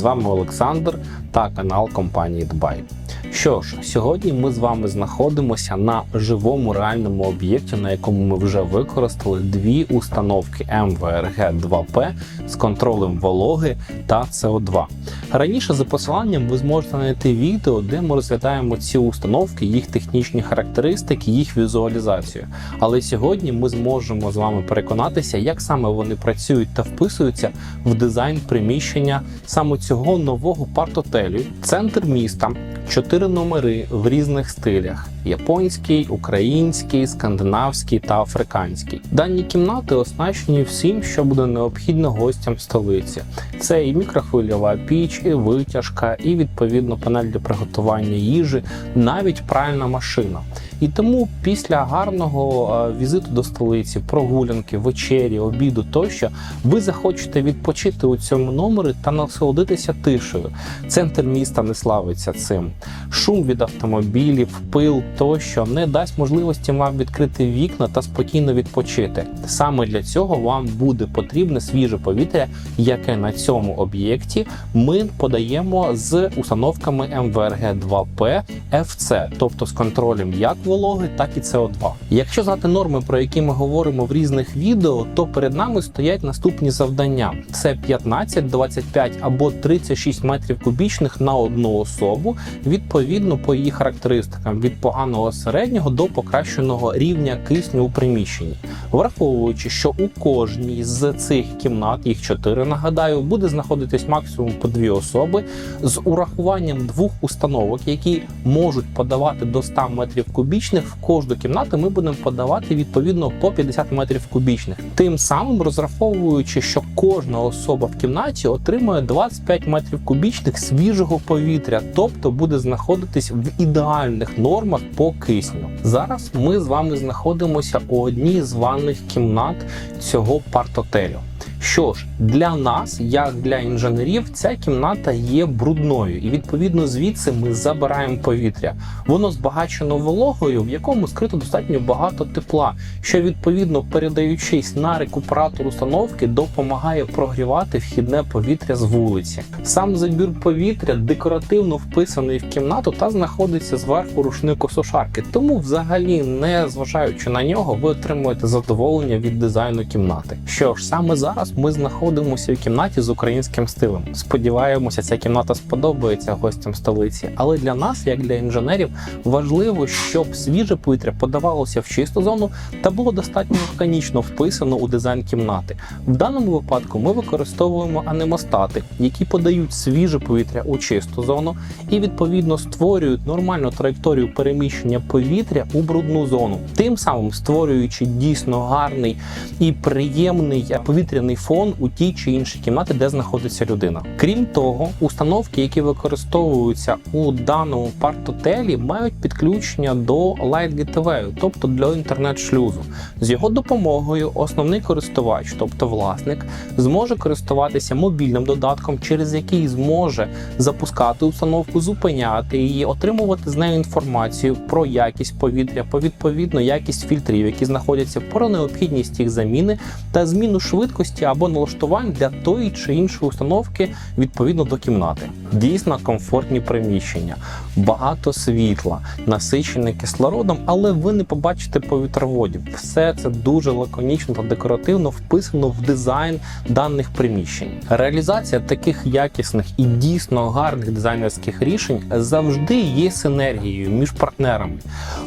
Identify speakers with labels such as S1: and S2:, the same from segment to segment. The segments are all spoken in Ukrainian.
S1: З вами Олександр та канал компанії Дбай. Що ж, сьогодні ми з вами знаходимося на живому реальному об'єкті, на якому ми вже використали дві установки МВРГ-2П з контролем вологи та СО2. Раніше за посиланням ви зможете знайти відео, де ми розглядаємо ці установки, їх технічні характеристики, їх візуалізацію. Але сьогодні ми зможемо з вами переконатися, як саме вони працюють та вписуються в дизайн приміщення саме цього нового партотелю. Центр міста, чотири номери в різних стилях: японський, український, скандинавський та африканський. Дані кімнати оснащені всім, що буде необхідно гостям столиці. Це і мікрохвильова піч, і витяжка, і відповідно панель для приготування їжі, навіть пральна машина. І тому після гарного е, візиту до столиці, прогулянки, вечері, обіду тощо, ви захочете відпочити у цьому номері та насолодитися тишею. Центр міста не славиться цим. Шум від автомобілів, пил тощо не дасть можливості вам відкрити вікна та спокійно відпочити. Саме для цього вам буде потрібне свіже повітря, яке на цьому об'єкті ми подаємо з установками МВРГ-2П FC, тобто з контролем як вологи, так і СО2. Якщо знати норми, про які ми говоримо в різних відео, то перед нами стоять наступні завдання: це 15, 25 або 36 метрів кубічних на одну особу, відповідно по її характеристикам від поганого середнього до покращеного рівня кисню у приміщенні, враховуючи, що у кожній з цих кімнат, їх 4, нагадаю, буде знаходитись максимум по дві особи з урахуванням двох установок, які можуть подавати до 100 метрів кубічних. В кожну кімнату ми будемо подавати відповідно по 50 метрів кубічних. Тим самим розраховуючи, що кожна особа в кімнаті отримує 25 метрів кубічних свіжого повітря, тобто буде знаходитись в ідеальних нормах по кисню. Зараз ми з вами знаходимося у одній з ванних кімнат цього партотелю. Що ж, для нас, як для інженерів, ця кімната є брудною, і відповідно звідси ми забираємо повітря. Воно збагачено вологою, в якому скрито достатньо багато тепла, що відповідно передаючись на рекуператор установки, допомагає прогрівати вхідне повітря з вулиці. Сам забір повітря декоративно вписаний в кімнату та знаходиться зверху рушнику сушарки. Тому, взагалі, не зважаючи на нього, ви отримуєте задоволення від дизайну кімнати. Що ж, саме зараз ми знаходимося в кімнаті з українським стилем. Сподіваємося, ця кімната сподобається гостям столиці. Але для нас, як для інженерів, важливо, щоб свіже повітря подавалося в чисту зону та було достатньо органічно вписано у дизайн кімнати. В даному випадку ми використовуємо анемостати, які подають свіже повітря у чисту зону і відповідно створюють нормальну траєкторію переміщення повітря у брудну зону, тим самим створюючи дійсно гарний і приємний повітряний фон у тій чи іншій кімнаті, де знаходиться людина. Крім того, установки, які використовуються у даному партотелі, мають підключення до Light Gateway, тобто для інтернет-шлюзу. З його допомогою основний користувач, тобто власник, зможе користуватися мобільним додатком, через який зможе запускати установку, зупиняти її, отримувати з нею інформацію про якість повітря, по відповідно якість фільтрів, які знаходяться про необхідність їх заміни та зміну швидкості або налаштувань для тої чи іншої установки відповідно до кімнати. Дійсно комфортні приміщення, багато світла, насичене кислородом, але ви не побачите повітроводів. Все це дуже лаконічно та декоративно вписано в дизайн даних приміщень. Реалізація таких якісних і дійсно гарних дизайнерських рішень завжди є синергією між партнерами.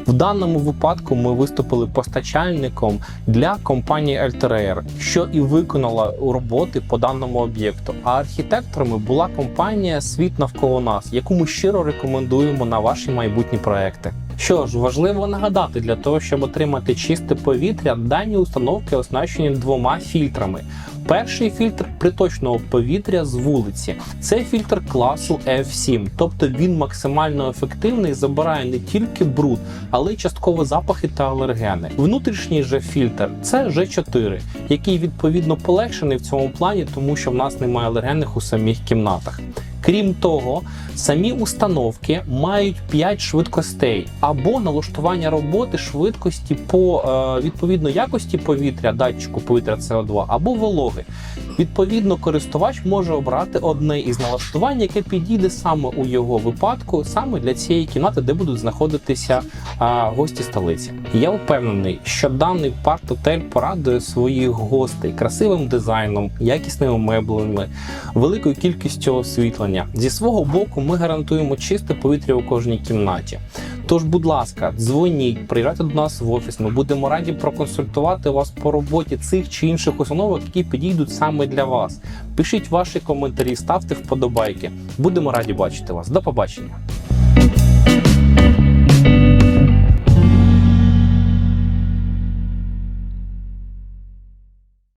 S1: В даному випадку ми виступили постачальником для компанії Altair, що і виконала роботи по даному об'єкту. А архітекторами була компанія Світ навколо нас, яку ми щиро рекомендуємо на ваші майбутні проекти. Що ж, важливо нагадати, для того, щоб отримати чисте повітря, дані установки оснащені двома фільтрами. Перший фільтр приточного повітря з вулиці. Це фільтр класу F7, тобто він максимально ефективний, забирає не тільки бруд, але й частково запахи та алергени. Внутрішній же фільтр це G4, який відповідно полегшений в цьому плані, тому що в нас немає алергенних у самих кімнатах. Крім того, самі установки мають 5 швидкостей або налаштування роботи швидкості по е, відповідно якості повітря, датчику повітря СО2 або вологи. Відповідно, користувач може обрати одне із налаштувань, яке підійде саме у його випадку, саме для цієї кімнати, де будуть знаходитися гості столиці. Я впевнений, що даний парт-отель порадує своїх гостей красивим дизайном, якісними меблями, великою кількістю освітлення. Зі свого боку, ми гарантуємо чисте повітря у кожній кімнаті. Тож, будь ласка, дзвоніть, приїжджайте до нас в офіс. Ми будемо раді проконсультувати вас по роботі цих чи інших установок, які підійдуть саме для вас. Пишіть ваші коментарі, ставте вподобайки. Будемо раді бачити вас. До побачення.